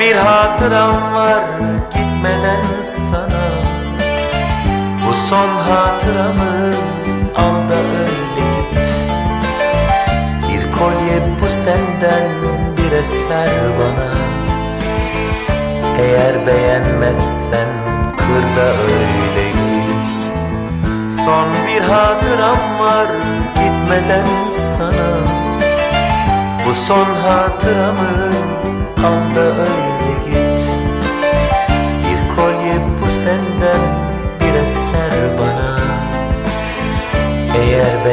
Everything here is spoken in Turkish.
bir hatıram var gitmeden sana. Bu son hatıramı al da öyle git. Bir kolye bu senden bir eser bana. Eğer beğenmezsen kır da öyle git. Son bir hatıram var gitmeden sana. Bu son hatıramı share